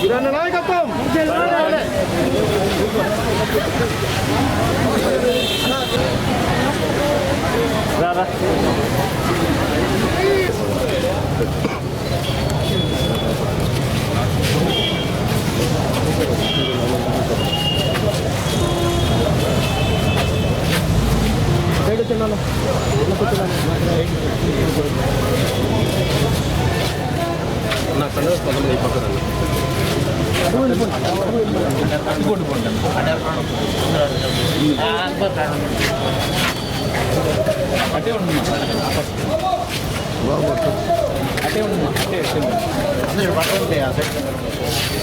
కిరణ్ నాయకత్వం నా కన్నా కొంతమంది అయిపోతుందండి అట్టే ఉంటుంది అట్టే ఉంటుంది అట్టే అట్టే పడుతుంటే ఆ సైడ్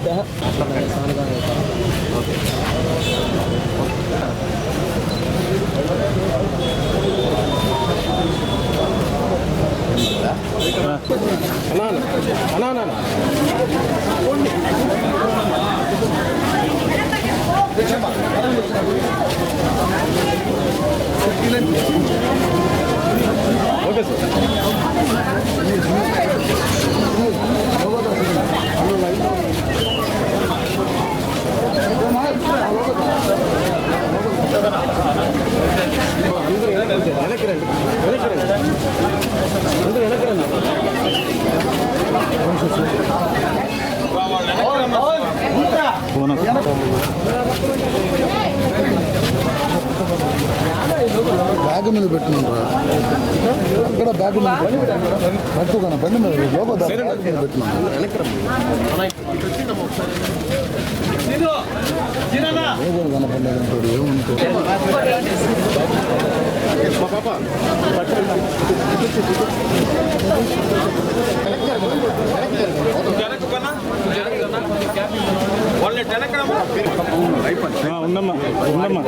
ಇದ್ದ కిరణ్ నాయకత్వం కిరణ్ నాయకత్వం బ్యాగ్ మీద పెట్టున్నారా ఇక్కడ బ్యాగ్ మీద పట్టుకున్నా బండి మీద లోపల బ్యాగ్ మీద పెట్టున్నాను లోపల కనపడలేదంటాడు ఏముంటుంది ఉందమ్మా ఉందమ్మా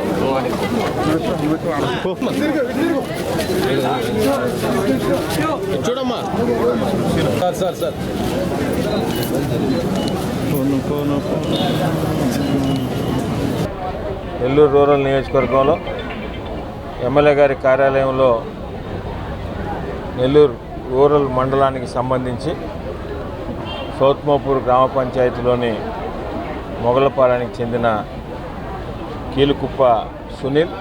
చూడమ్మా sir sir sir Nellore rural నియోజకవర్గంలో ఎమ్మెల్యే గారి కార్యాలయంలో నెల్లూరు రూరల్ మండలానికి సంబంధించి సౌత్మోపూర్ గ్రామ పంచాయతీలోని మొగలపాలెనికి చెందిన కీలుకుప్ప సునీల్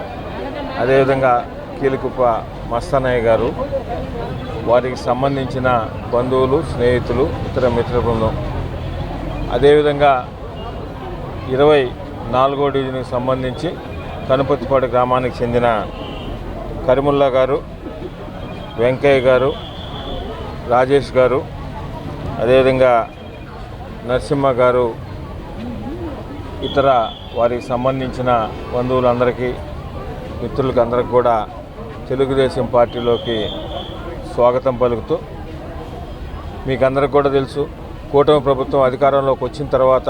అదేవిధంగా కీలుకుప్ప మస్తానయ్య గారు వారికి సంబంధించిన బంధువులు స్నేహితులు ఇతర మిత్ర బృందం. అదేవిధంగా ఇరవై నాలుగో డివిజన్కి సంబంధించి కనుపతిపాడు గ్రామానికి చెందిన కరిముల్లా గారు వెంకయ్య గారు రాజేష్ గారు అదేవిధంగా నరసింహ గారు ఇతర వారికి సంబంధించిన బంధువులందరికీ మిత్రులకు అందరికి కూడా తెలుగుదేశం పార్టీలోకి స్వాగతం పలుకుతూ మీకు అందరికి కూడా తెలుసు కూటమి ప్రభుత్వం అధికారంలోకి వచ్చిన తర్వాత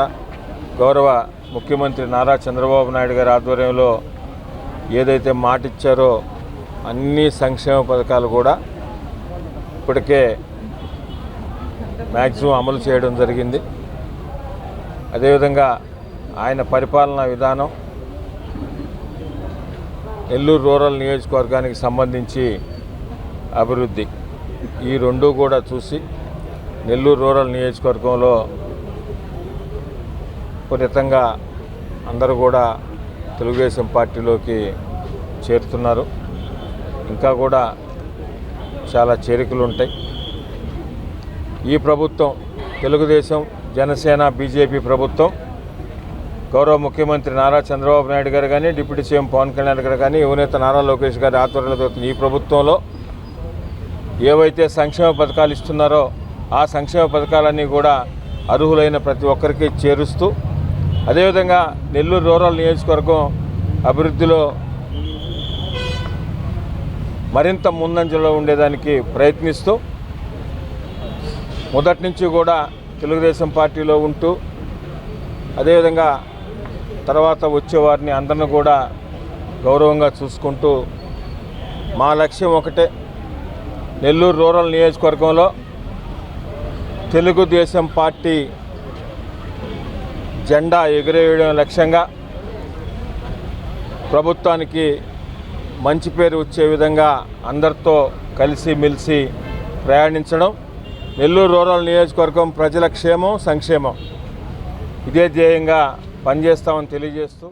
గౌరవ ముఖ్యమంత్రి నారా చంద్రబాబు నాయుడు గారి ఆధ్వర్యంలో ఏదైతే మాట ఇచ్చారో అన్ని సంక్షేమ పథకాలు కూడా ఇప్పటికే మ్యాక్సిమం అమలు చేయడం జరిగింది. అదేవిధంగా ఆయన పరిపాలనా విధానం నెల్లూరు రూరల్ నియోజకవర్గానికి సంబంధించి అభివృద్ధి ఈ రెండు కూడా చూసి నెల్లూరు రూరల్ నియోజకవర్గంలో విపరీతంగా అందరూ కూడా తెలుగుదేశం పార్టీలోకి చేరుతున్నారు. ఇంకా కూడా చాలా చేరికలు ఉంటాయి ఈ ప్రభుత్వం తెలుగుదేశం జనసేన బీజేపీ ప్రభుత్వం గౌరవ ముఖ్యమంత్రి నారా చంద్రబాబు నాయుడు గారు కానీ డిప్యూటీ సీఎం పవన్ కళ్యాణ్ గారు కానీ యువనేత నారా లోకేష్ గారి ఆధ్వర్యంలో జరుగుతున్న ఈ ప్రభుత్వంలో ఏవైతే సంక్షేమ పథకాలు ఇస్తున్నారో ఆ సంక్షేమ పథకాలన్నీ కూడా అర్హులైన ప్రతి ఒక్కరికి చేరుస్తూ అదేవిధంగా నెల్లూరు రూరల్ నియోజకవర్గం అభివృద్ధిలో మరింత ముందంజలో ఉండేదానికి ప్రయత్నిస్తూ మొదటి నుంచి కూడా తెలుగుదేశం పార్టీలో ఉంటూ అదేవిధంగా తర్వాత వచ్చేవారిని అందరిని కూడా గౌరవంగా చూసుకుంటూ మా లక్ష్యం ఒకటే నెల్లూరు రూరల్ నియోజకవర్గంలో తెలుగుదేశం పార్టీ జెండా ఎగురేయడం లక్ష్యంగా ప్రభుత్వానికి మంచి పేరు వచ్చే విధంగా అందరితో కలిసి మెలిసి ప్రయాణించడం. నెల్లూరు రూరల్ నియోజకవర్గం ప్రజల క్షేమం సంక్షేమం. ఇదే ధ్యేయంగా పనిచేస్తామని తెలియజేస్తూ